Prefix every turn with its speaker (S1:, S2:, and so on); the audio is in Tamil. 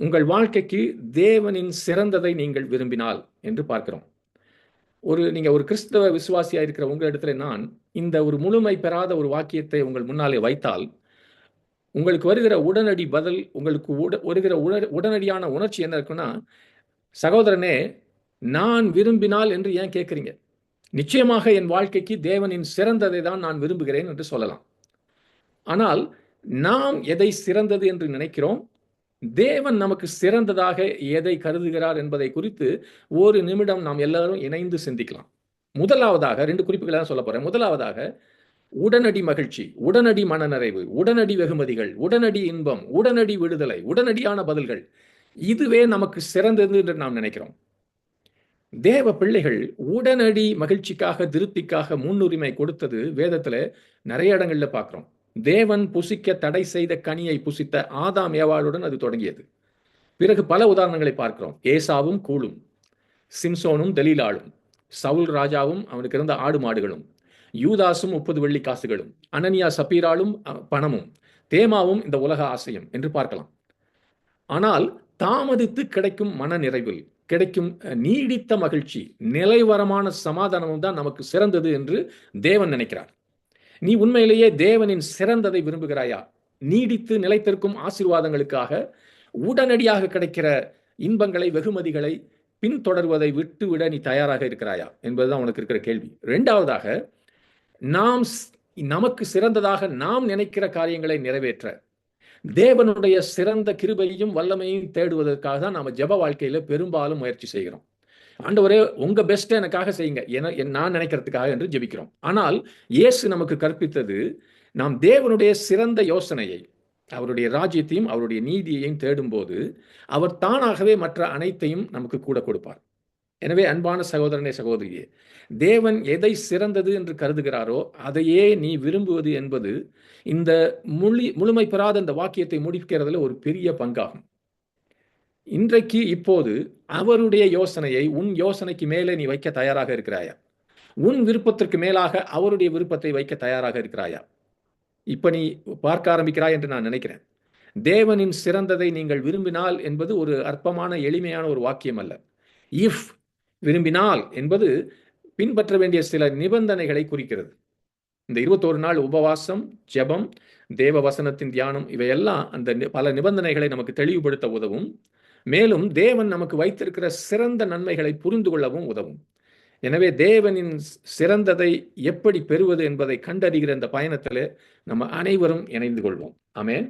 S1: உங்கள் வாழ்க்கைக்கு தேவனின் சிறந்ததை நீங்கள் விரும்பினால் என்று பார்க்கிறோம். ஒரு நீங்கள் ஒரு கிறிஸ்தவ விசுவாசியாக இருக்கிற உங்கள் இடத்துல நான் இந்த ஒரு முழுமை பெறாத ஒரு வாக்கியத்தை உங்கள் முன்னாலே வைத்தால் உங்களுக்கு வருகிற உடனடி பதில் உங்களுக்கு உட வருகிற உட உடனடியான உணர்ச்சி என்ன இருக்குன்னா சகோதரனே நான் விரும்பினால் என்று ஏன் கேட்குறீங்க? நிச்சயமாக என் வாழ்க்கைக்கு தேவனின் சிறந்ததை தான் நான் விரும்புகிறேன் என்று சொல்லலாம். ஆனால் நாம் எதை சிறந்தது என்று நினைக்கிறோம்? தேவன் நமக்கு சிறந்ததாக எதை கருதுகிறார் என்பதை குறித்து ஒரு நிமிடம் நாம் எல்லாரும் இணைந்து சிந்திக்கலாம். முதலாவதாக ரெண்டு குறிப்புகளை தான் சொல்ல போறேன். முதலாவதாக உடனடி மகிழ்ச்சி உடனடி மனநிறைவு உடனடி வெகுமதிகள் உடனடி இன்பம் உடனடி விடுதலை உடனடியான பதில்கள் இதுவே நமக்கு சிறந்தது என்று நாம் நினைக்கிறோம். தேவ பிள்ளைகள் உடனடி மகிழ்ச்சிக்காக திருப்திக்காக முன்னுரிமை கொடுத்தது வேதத்துல நிறைய இடங்கள்ல பார்க்குறோம். தேவன் புசிக்க தடை செய்த கனியை புசித்த ஆதாம் ஏவாளுடன் அது தொடங்கியது. பிறகு பல உதாரணங்களை பார்க்கிறோம். ஏசாவும் கூழும் சிம்சோனும் தலீலாளும் சவுல் ராஜாவும் அவனுக்கு இருந்த ஆடு மாடுகளும் யூதாசும் முப்பது வெள்ளி காசுகளும் அனனியா சப்பீராலும் பணமும் தேமாவும் இந்த உலக ஆசையும் என்று பார்க்கலாம். ஆனால் தாமதித்து கிடைக்கும் மன நிறைவில் கிடைக்கும் நீடித்த மகிழ்ச்சி நிலைவரமான சமாதானமும் தான் நமக்கு சிறந்தது என்று தேவன் நினைக்கிறார். நீ உண்மையிலேயே தேவனின் சிறந்ததை விரும்புகிறாயா? நீடித்து நிலைத்திருக்கும் ஆசீர்வாதங்களுக்காக உடனடியாக கிடைக்கிற இன்பங்களை வெகுமதிகளை பின்தொடர்வதை விட்டு விட நீ தயாராக இருக்கிறாயா? என்பதுதான் உனக்கு இருக்கிற கேள்வி. ரெண்டாவதாக நாம் நமக்கு சிறந்ததாக நாம் நினைக்கிற காரியங்களை நிறைவேற்ற தேவனுடைய சிறந்த கிருபையும் வல்லமையும் தேடுவதற்காக தான் நாம் ஜப வாழ்க்கையில பெரும்பாலும் முயற்சி செய்கிறோம். ஆண்டவரே உங்க பெஸ்ட்டை எனக்காக செய்யுங்க. என நான் நினைக்கிறதுக்காக என்று ஜெபிக்கிறோம். ஆனால் இயேசு நமக்கு கற்பித்தது நாம் தேவனுடைய சிறந்த யோசனையை அவருடைய ராஜ்யத்தையும் அவருடைய நீதியையும் தேடும்போது அவர் தானாகவே மற்ற அனைத்தையும் நமக்கு கூட கொடுப்பார். எனவே அன்பான சகோதரனே சகோதரியே தேவன் எதை சிறந்தது என்று கருதுகிறாரோ அதையே நீ விரும்புவது என்பது இந்த முழி முழுமை பெறாத இந்த வாக்கியத்தை முடிக்கிறதுல ஒரு பெரிய பங்காகும். இன்றைக்கு இப்போது அவருடைய யோசனையை உன் யோசனைக்கு மேலே நீ வைக்க தயாராக இருக்கிறாயா? உன் விருப்பத்திற்கு மேலாக அவருடைய விருப்பத்தை வைக்க தயாராக இருக்கிறாயா? இப்ப நீ பார்க்க ஆரம்பிக்கிறாய் என்று நான் நினைக்கிறேன். தேவனின் சிறந்ததை நீங்கள் விரும்பினால் என்பது ஒரு அற்பமான எளிமையான ஒரு வாக்கியம் அல்ல. இஃப் விரும்பினால் என்பது பின்பற்ற வேண்டிய சில நிபந்தனைகளை குறிக்கிறது. இந்த இருபத்தோரு நாள் உபவாசம் ஜெபம் தேவ வசனத்தின் தியானம் இவையெல்லாம் அந்த பல நிபந்தனைகளை நமக்கு தெளிவுபடுத்த உதவும். மேலும் தேவன் நமக்கு வைத்திருக்கிற சிறந்த நன்மைகளை புரிந்து கொள்ளவும் உதவும். எனவே தேவனின் சிறந்ததை எப்படி பெறுவது என்பதை கண்டறிகிற இந்த பயணத்தில் நம்ம அனைவரும் இணைந்து கொள்வோம். ஆமேன்.